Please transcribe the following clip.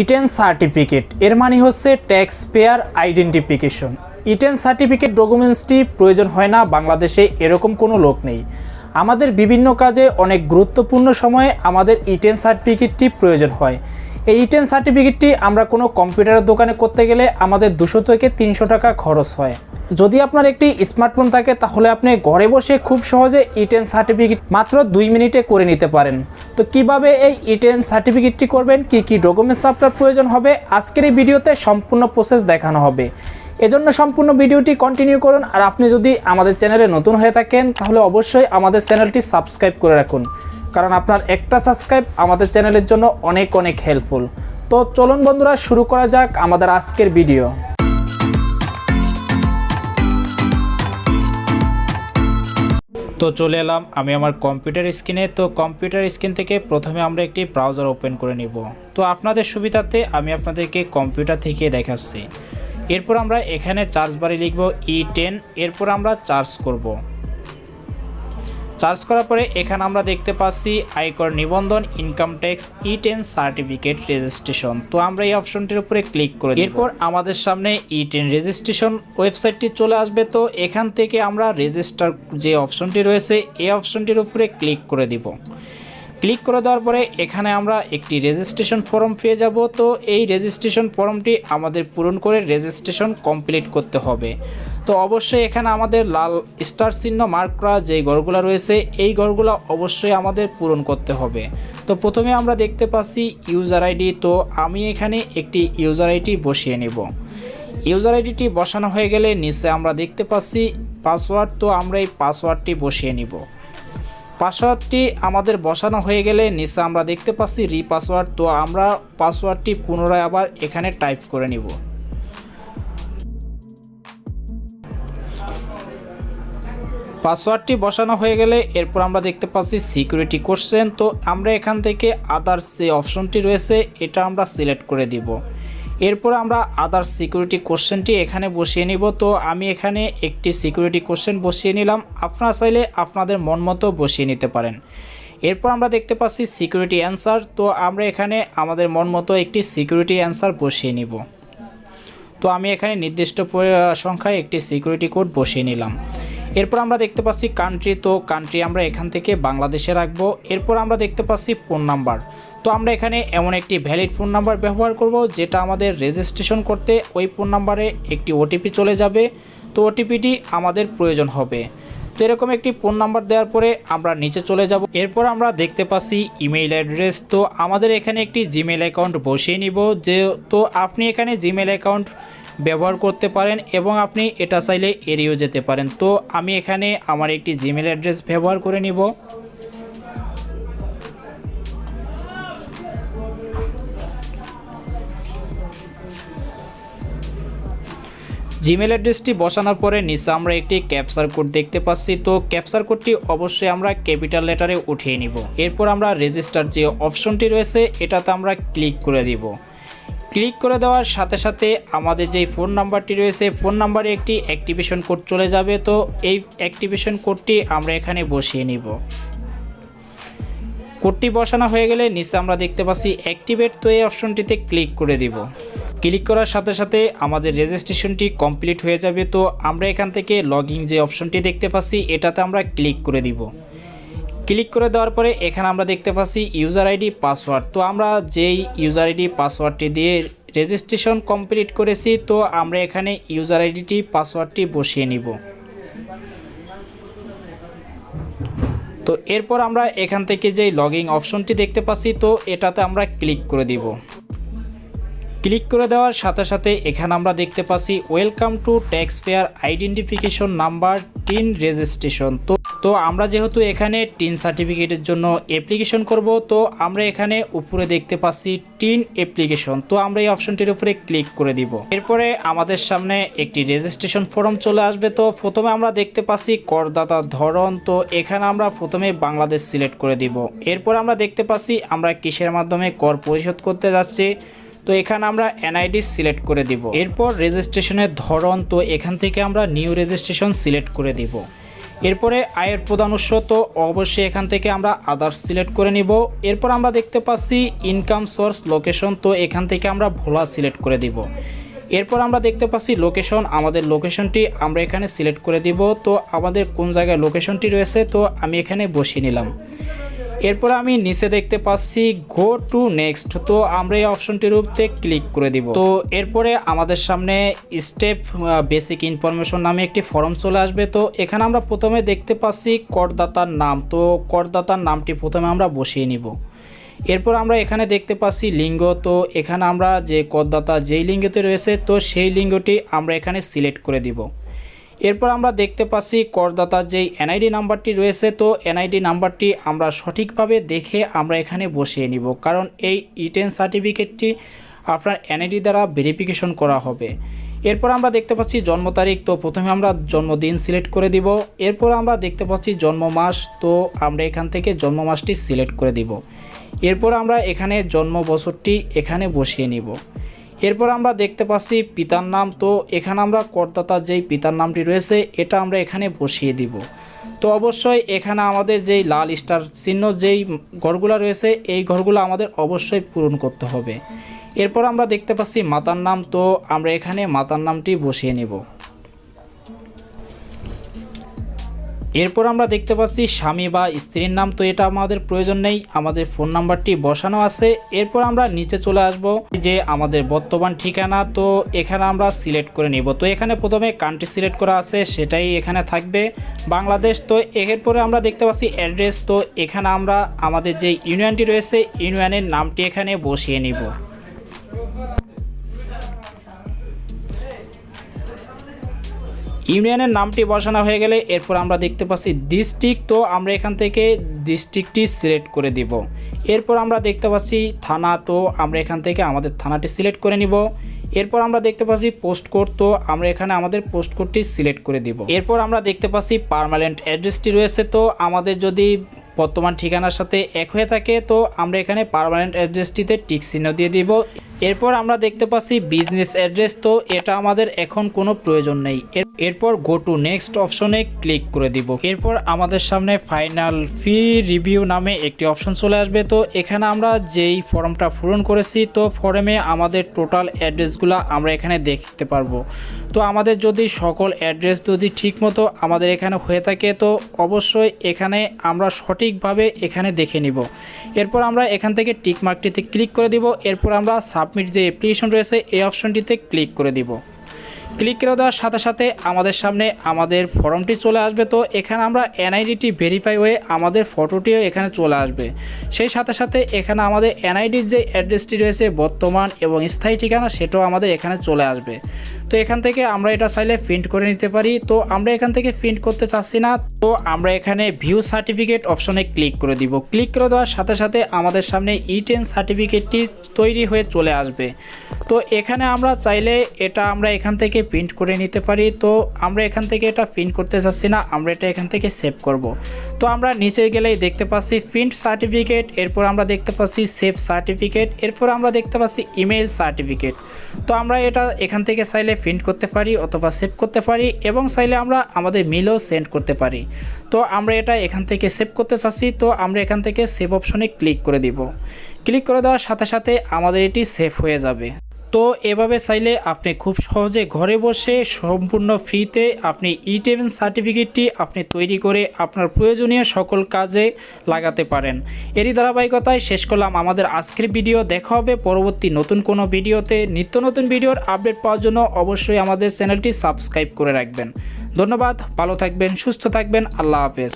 Eaten certificate এর মানে হচ্ছে tax payer identification eTIN certificate ডকুমেন্টসটি প্রয়োজন হয় না, বাংলাদেশে এরকম কোনো লোক নেই। আমাদের বিভিন্ন কাজে অনেক গুরুত্বপূর্ণ সময়ে আমাদের ইটেন সার্টিফিকেটটি প্রয়োজন হয়। এই ইটেন সার্টিফিকেটটি আমরা কোনো কম্পিউটারের দোকানে করতে গেলে আমাদের দুশো থেকে তিনশো টাকা খরচ হয়। যদি আপনার একটি স্মার্টফোন থাকে, তাহলে আপনি ঘরে বসে খুব সহজে ইটেন সার্টিফিকেট মাত্র দুই মিনিটে করে নিতে পারেন। তো কীভাবে এই ইটেন সার্টিফিকেটটি করবেন? কি কি ডকুমেন্টস আপনার প্রয়োজন হবে? আজকের এই ভিডিওতে সম্পূর্ণ প্রসেস দেখানো হবে। এজন্য সম্পূর্ণ ভিডিওটি কন্টিনিউ করুন, আর আপনি যদি আমাদের চ্যানেলে নতুন হয়ে থাকেন, তাহলে অবশ্যই আমাদের চ্যানেলটি সাবস্ক্রাইব করে রাখুন। কারণ আপনার একটা সাবস্ক্রাইব আমাদের চ্যানেলের জন্য অনেক অনেক হেল্পফুল তো চলুন বন্ধুরা, শুরু করা যাক আমাদের আজকের ভিডিও তো চলে এলাম, আমি আমার কম্পিউটার স্ক্রিনে তো কম্পিউটার স্ক্রিন থেকে প্রথমে আমরা একটি ব্রাউজার ওপেন করে নিব। তো আপনাদের সুবিধাতে আমি আপনাদেরকে কম্পিউটার থেকে দেখাচ্ছি। এরপর আমরা এখানে চার্জ বারে লিখব ই টেন এরপর আমরা চার্জ করব। চার্জ করার পরে এখানে আমরা দেখতে পাচ্ছি আয়কর নিবন্ধন income tax e TIN certificate registration তো আমরা এই অপশনটির উপরে ক্লিক করে এরপর আমাদের সামনে ই টেন রেজিস্ট্রেশন ওয়েবসাইটটি চলে আসবে। তো এখান থেকে আমরা রেজিস্টার যে অপশনটি রয়েছে, এই অপশনটির উপরে ক্লিক করে দিব। ক্লিক করে দেওয়ার পরে এখানে আমরা একটি রেজিস্ট্রেশন ফর্ম পেয়ে যাব। তো এই রেজিস্ট্রেশন ফর্মটি আমাদের পূরণ করে রেজিস্ট্রেশন কমপ্লিট করতে হবে। তো অবশ্যই এখানে আমাদের লাল স্টার চিহ্ন মার্ক করা যেই ঘরগুলো রয়েছে, এই ঘরগুলো অবশ্যই আমাদের পূরণ করতে হবে। তো প্রথমে আমরা দেখতে পাচ্ছি ইউজার আইডি তো আমি এখানে একটি ইউজার আইডি বসিয়ে নেব। ইউজার আইডিটি বসানো হয়ে গেলে নিচে আমরা দেখতে পাচ্ছি পাসওয়ার্ড তো আমরা এই পাসওয়ার্ডটি বসিয়ে নিব। পাসওয়ার্ডটি আমাদের বসানো হয়ে গেলে নিচে আমরা দেখতে পাচ্ছি রি পাসওয়ার্ড তো আমরা পাসওয়ার্ডটি পুনরায় আবার এখানে টাইপ করে নিব। পাসওয়ার্ডটি বসানো হয়ে গেলে এরপর আমরা দেখতে পাচ্ছি সিকিউরিটি কোশ্চেন। তো আমরা এখান থেকে আদার্স যে অপশনটি রয়েছে, এটা আমরা সিলেক্ট করে দিব। এরপর আমরা আদার সিকিউরিটি কোশ্চেনটি এখানে বসিয়ে নিব। তো আমি এখানে একটি সিকিউরিটি কোশ্চেন বসিয়ে নিলাম। আপনারা চাইলে আপনাদের মন মতো বসিয়ে নিতে পারেন। এরপর আমরা দেখতে পাচ্ছি সিকিউরিটি অ্যান্সার। তো আমরা এখানে আমাদের মন মতো একটি সিকিউরিটি অ্যান্সার বসিয়ে নিব। তো আমি এখানে নির্দিষ্ট সংখ্যায় একটি সিকিউরিটি কোড বসিয়ে নিলাম। এরপর আমরা দেখতে পাচ্ছি কান্ট্রি তো কান্ট্রি আমরা এখান থেকে বাংলাদেশে রাখব। এরপর আমরা দেখতে পাচ্ছি ফোন নাম্বার তো আমরা এখানে এমন একটি ভ্যালিড ফোন নাম্বার ব্যবহার করব, যেটা আমাদের রেজিস্ট্রেশন করতে ওই ফোন নাম্বারে একটি ওটিপি চলে যাবে। তো ওটিপিটি আমাদের প্রয়োজন হবে। তো এরকম একটি ফোন নাম্বার দেওয়ার পরে আমরা নিচে চলে যাব। এরপর আমরা দেখতে পাচ্ছি ইমেইল অ্যাড্রেস তো আমাদের এখানে একটি জিমেল অ্যাকাউন্ট বসিয়ে নিব, যে তো আপনি এখানে জিমেল অ্যাকাউন্ট ব্যবহার করতে পারেন এবং আপনি এটা চাইলে এড়িয়েও যেতে পারেন। তো আমি এখানে আমার একটি জিমেল অ্যাড্রেস ব্যবহার করে নিব। জিমেল অ্যাড্রেসটি বসানোর পরে নিচে আমরা একটি ক্যাপচার কোড দেখতে পাচ্ছি। তো ক্যাপচার কোডটি অবশ্যই আমরা ক্যাপিটাল লেটারে উঠিয়ে নিব। এরপর আমরা রেজিস্টার যে অপশনটি রয়েছে, এটাতে আমরা ক্লিক করে দিব। ক্লিক করে দেওয়ার সাথে সাথে আমাদের যেই ফোন নাম্বারটি রয়েছে, ফোন নাম্বারে একটি অ্যাক্টিভেশন কোড চলে যাবে। তো এই অ্যাক্টিভেশন কোডটি আমরা এখানে বসিয়ে নিব। কোডটি বসানো হয়ে গেলে নিচে আমরা দেখতে পাচ্ছি অ্যাক্টিভেট, তো এই অপশনটিতে ক্লিক করে দিব। ক্লিক করার সাথে সাথে আমাদের রেজিস্ট্রেশনটি কমপ্লিট হয়ে যাবে। তো আমরা এখান থেকে লগইন যে অপশনটি দেখতে পাচ্ছি, এটাতে আমরা ক্লিক করে দিব। ক্লিক করে দেওয়ার পরে এখানে আমরা দেখতে পাচ্ছি ইউজার আইডি পাসওয়ার্ড তো আমরা যেই ইউজার আইডি পাসওয়ার্ডটি দিয়ে রেজিস্ট্রেশন কমপ্লিট করেছি, তো আমরা এখানে ইউজার আইডিটি পাসওয়ার্ডটি বসিয়ে নিব। তো এরপর আমরা এখান থেকে যেই লগইন অপশনটি দেখতে পাচ্ছি, তো এটাতে আমরা ক্লিক করে দিব। ক্লিক করে দেওয়ার সাথে সাথে এখানে আমরা দেখতে পাচ্ছি welcome to tax payer identification number TIN registration তো তো আমরা যেহেতু এখানে টিন সার্টিফিকেটের জন্য অ্যাপ্লিকেশন করব, তো আমরা এখানে উপরে দেখতে পাচ্ছি টিন অ্যাপ্লিকেশন তো আমরা এই অপশনটির উপরে ক্লিক করে দিব। এরপরে আমাদের সামনে একটি রেজিস্ট্রেশন ফর্ম চলে আসবে। তো প্রথমে আমরা দেখতে পাচ্ছি করদাতার ধরন। তো এখানে আমরা প্রথমে বাংলাদেশ সিলেক্ট করে দিব। এরপর আমরা দেখতে পাচ্ছি আমরা কিসের মাধ্যমে কর পরিশোধ করতে যাচ্ছি। তো এখানে আমরা এনআইডি সিলেক্ট করে দিব। এরপর রেজিস্ট্রেশনের ধরন। তো এখান থেকে আমরা নিউ রেজিস্ট্রেশন সিলেক্ট করে দিব। এরপরে আয়ের প্রধান উৎস তো অবশ্যই এখান থেকে আমরা আদার্স সিলেক্ট করে নিব। এরপর আমরা দেখতে পাচ্ছি ইনকাম সোর্স লোকেশন তো এখান থেকে আমরা ভোলা সিলেক্ট করে দিব। এরপর আমরা দেখতে পাচ্ছি লোকেশন আমাদের লোকেশনটি আমরা এখানে সিলেক্ট করে দিব। তো আমাদের কোন জায়গায় লোকেশনটি রয়েছে তো আমি এখানে বসিয়ে নিলাম। এরপর আমি নিচে দেখতে পাচ্ছি গো টু নেক্সট তো আমরা এই অপশনটির উপরে ক্লিক করে দিব। তো এরপরে আমাদের সামনে স্টেপ বেসিক ইনফরমেশন নামে একটি ফর্ম চলে আসবে। তো এখানে আমরা প্রথমে দেখতে পাচ্ছি করদাতার নাম। তো করদাতার নামটি প্রথমে আমরা বসিয়ে নিব। এরপর আমরা এখানে দেখতে পাচ্ছি লিঙ্গ। তো এখানে আমরা যে করদাতা যেই লিঙ্গতে রয়েছে, তো সেই লিঙ্গটি আমরা এখানে সিলেক্ট করে দিব। এরপর আমরা দেখতে পাচ্ছি করদাতার যেই এনআইডি নাম্বারটি রয়েছে, তো এনআইডি নাম্বারটি আমরা সঠিকভাবে দেখে আমরা এখানে বসিয়ে নিব। কারণ এই ইটেন সার্টিফিকেটটি আপনার এনআইডি দ্বারা ভেরিফিকেশন করা হবে। এরপর আমরা দেখতে পাচ্ছি জন্ম তারিখ, তো প্রথমে আমরা জন্মদিন সিলেক্ট করে দিব। এরপর আমরা দেখতে পাচ্ছি জন্ম মাস, তো আমরা এখান থেকে জন্ম মাসটি সিলেক্ট করে দিব। এরপর আমরা এখানে জন্ম বছরটি এখানে বসিয়ে নিব। এরপর আমরা দেখতে পাচ্ছি পিতার নাম। তো এখানে আমরা করদাতার যেই পিতার নামটি রয়েছে, এটা আমরা এখানে বসিয়ে দিব। তো অবশ্যই এখানে আমাদের যেই লাল স্টার চিহ্ন, যেই ঘরগুলো রয়েছে, এই ঘরগুলো আমাদের অবশ্যই পূরণ করতে হবে। এরপর আমরা দেখতে পাচ্ছি মাতার নাম। তো আমরা এখানে মাতার নামটি বসিয়ে নেব। এরপর আমরা দেখতে পাচ্ছি স্বামী বা স্ত্রীর নাম, তো এটা আমাদের প্রয়োজন নেই, আমাদের ফোন নাম্বারটি বসানো আছে। এরপর আমরা নিচে চলে আসব যে আমাদের বর্তমান ঠিকানা, তো এখানে আমরা সিলেক্ট করে নিব। তো এখানে প্রথমে কান্ট্রি সিলেক্ট করা আছে, সেটাই এখানে থাকবে। বাংলাদেশ, তো এরপরে আমরা দেখতে পাচ্ছি অ্যাড্রেস তো এখানে আমরা আমাদের যে ইউনিয়নটি রয়েছে, ইউনিয়নের নামটি এখানে বসিয়ে নিব। ইউনিয়নের নামটি বসানো হয়ে গেলে এরপর আমরা দেখতে পাচ্ছি ডিস্ট্রিক্ট তো আমরা এখান থেকে ডিস্ট্রিক্টটি সিলেক্ট করে দিব। এরপর আমরা দেখতে পাচ্ছি থানা, তো আমরা এখান থেকে আমাদের থানাটি সিলেক্ট করে নিব। এরপর আমরা দেখতে পাচ্ছি পোস্ট কোড তো আমরা এখানে আমাদের পোস্ট কোডটি সিলেক্ট করে দিব। এরপর আমরা দেখতে পাচ্ছি পার্মানেন্ট অ্যাড্রেসটি রয়েছে, তো আমাদের যদি বর্তমান ঠিকানার সাথে এক হয়ে থাকে, তো আমরা এখানে পার্মানেন্ট অ্যাড্রেসটিতে টিক চিহ্ন দিয়ে দিব। এরপর আমরা দেখতে পাচ্ছি বিজনেস অ্যাড্রেস তো এটা আমাদের এখন কোনো প্রয়োজন নেই। এরপর গো টু নেক্সট অপশনে ক্লিক করে দিব। এরপর আমাদের সামনে ফাইনাল ফি রিভিউ নামে একটি অপশন চলে আসবে। তো এখানে আমরা যেই ফর্মটা পূরণ করেছি, তো ফর্মে আমাদের টোটাল অ্যাড্রেসগুলো আমরা এখানে দেখতে পারব। তো আমাদের যদি সকল অ্যাড্রেস যদি ঠিকমতো আমাদের এখানে হয়ে থাকে, তো অবশ্যই এখানে আমরা সঠিকভাবে এখানে দেখে নিব। এরপর আমরা এখান থেকে টিক মার্কটিতে ক্লিক করে দিব। এরপর আমরা সাবমিট যে অ্যাপ্লিকেশন রয়েছে, এই অপশনটিতে ক্লিক করে দিব। ক্লিক করে দেওয়ার সাথে সাথে আমাদের সামনে আমাদের ফর্মটি চলে আসবে। তো এখানে আমরা এনআইডিটি ভেরিফাই হয়ে আমাদের ফটোটিও এখানে চলে আসবে। সেই সাথে সাথে এখানে আমাদের এনআইডির যে অ্যাড্রেসটি রয়েছে বর্তমান এবং স্থায়ী ঠিকানা সেটাও আমাদের এখানে চলে আসবে। তো এখান থেকে আমরা এটা চাইলে প্রিন্ট করে নিতে পারি। তো আমরা এখান থেকে প্রিন্ট করতে চাচ্ছি না। তো আমরা এখানে ভিউ সার্টিফিকেট অপশনে ক্লিক করে দিব। ক্লিক করে দেওয়ার সাথে সাথে আমাদের সামনে ই টেন সার্টিফিকেটটি তৈরি হয়ে চলে আসবে। তো এখানে আমরা চাইলে এটা আমরা এখান থেকে প্রিন্ট করে নিতে পারি, তো আমরা এখান থেকে এটা প্রিন্ট করতে চাচ্ছি না, আমরা এটা এখান থেকে সেভ করব। তো আমরা নিচে গেলেই দেখতে পাচ্ছি প্রিন্ট সার্টিফিকেট এরপর আমরা দেখতে পাচ্ছি সেভ সার্টিফিকেট এরপর আমরা দেখতে পাচ্ছি ইমেল সার্টিফিকেট তো আমরা এটা এখান থেকে চাইলে প্রিন্ট করতে পারি অথবা সেভ করতে পারি এবং চাইলে আমরা আমাদের মিলও সেন্ড করতে পারি। তো আমরা এটা এখান থেকে সেভ করতে চাচ্ছি, তো আমরা এখান থেকে সেভ অপশনে ক্লিক করে দিব। ক্লিক করে দেওয়ার সাথে সাথে আমাদের এটি সেভ হয়ে যাবে। তো এভাবে চাইলে আপনি খুব সহজে ঘরে বসে সম্পূর্ণ ফ্রিতে আপনি ই সার্টিফিকেটটি আপনি তৈরি করে আপনার প্রয়োজনীয় সকল কাজে লাগাতে পারেন। এরই ধারাবাহিকতায় শেষ করলাম আমাদের আজকের ভিডিও। দেখা হবে পরবর্তী নতুন কোনো ভিডিওতে। নিত্য নতুন ভিডিওর আপডেট পাওয়ার জন্য অবশ্যই আমাদের চ্যানেলটি সাবস্ক্রাইব করে রাখবেন। ধন্যবাদ, ভালো থাকবেন, সুস্থ থাকবেন, আল্লাহ হাফেজ।